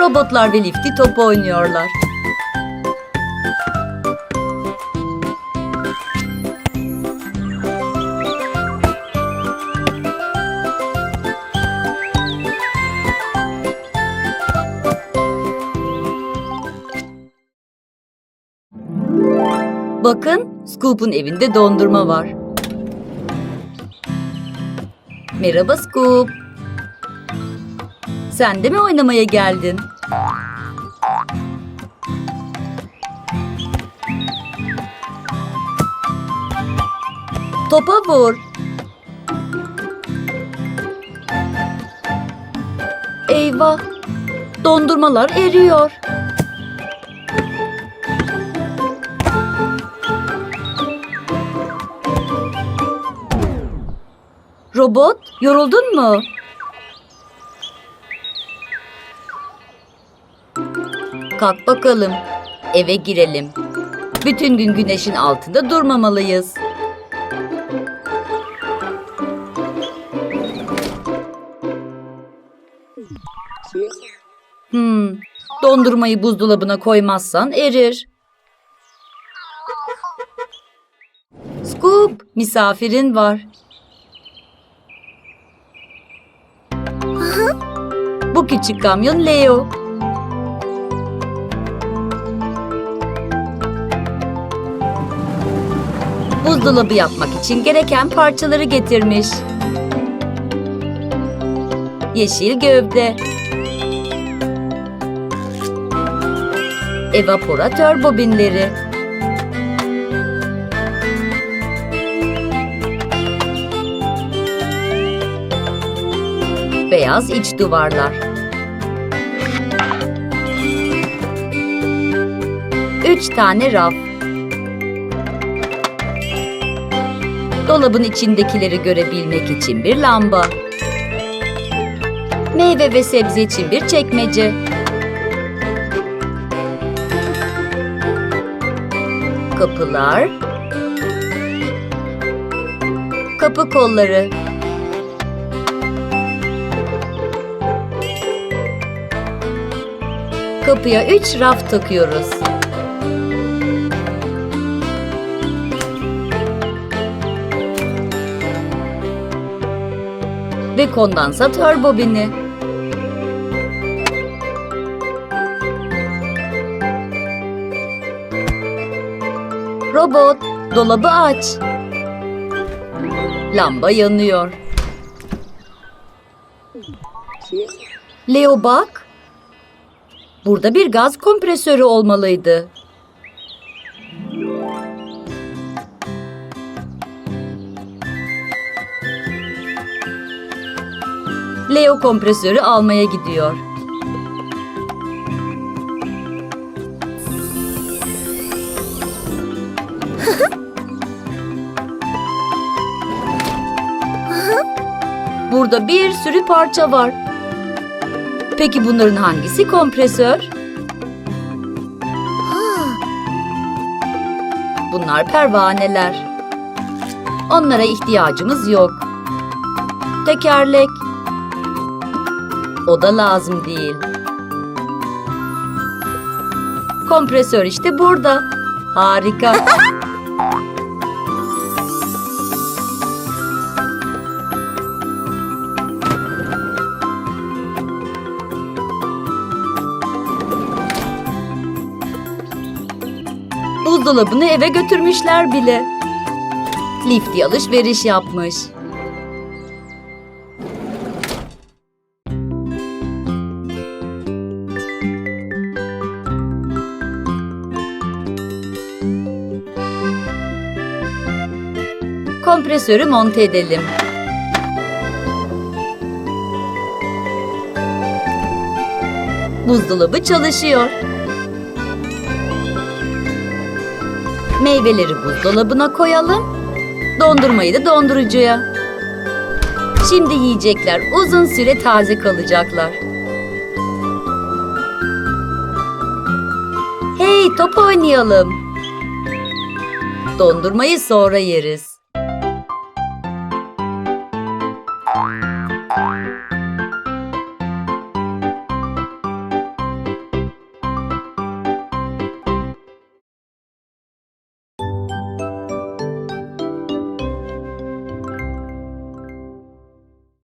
Robotlar ve Lifty top oynuyorlar. Bakın, Scoop'un evinde dondurma var. Merhaba Scoop. Sen de mi oynamaya geldin? Topa vur. Eyvah. Dondurmalar eriyor. Robot, yoruldun mu? Kalk bakalım. Eve girelim. Bütün gün güneşin altında durmamalıyız. Hmm, dondurmayı buzdolabına koymazsan erir. Scoop, misafirin var. Bu küçük kamyon Leo. Buzdolabı yapmak için gereken parçaları getirmiş. Yeşil gövde. Evaporatör bobinleri. Beyaz iç duvarlar. Üç tane raf. Dolabın içindekileri görebilmek için bir lamba. Meyve ve sebze için bir çekmece. Kapılar. Kapı kolları. Kapıya üç raf takıyoruz. Ve kondansatör bobini. Robot, dolabı aç. Lamba yanıyor. Leo bak. Burada bir gaz kompresörü olmalıydı. Leo kompresörü almaya gidiyor. Burada bir sürü parça var. Peki bunların hangisi kompresör? Bunlar pervaneler. Onlara ihtiyacımız yok. Tekerlek. O da lazım değil. Kompresör işte burada. Harika. Buzdolabını eve götürmüşler bile. Lifty alışveriş yapmış. Kompresörü monte edelim. Buzdolabı çalışıyor. Meyveleri buzdolabına koyalım. Dondurmayı da dondurucuya. Şimdi yiyecekler uzun süre taze kalacaklar. Hey top oynayalım. Dondurmayı sonra yeriz.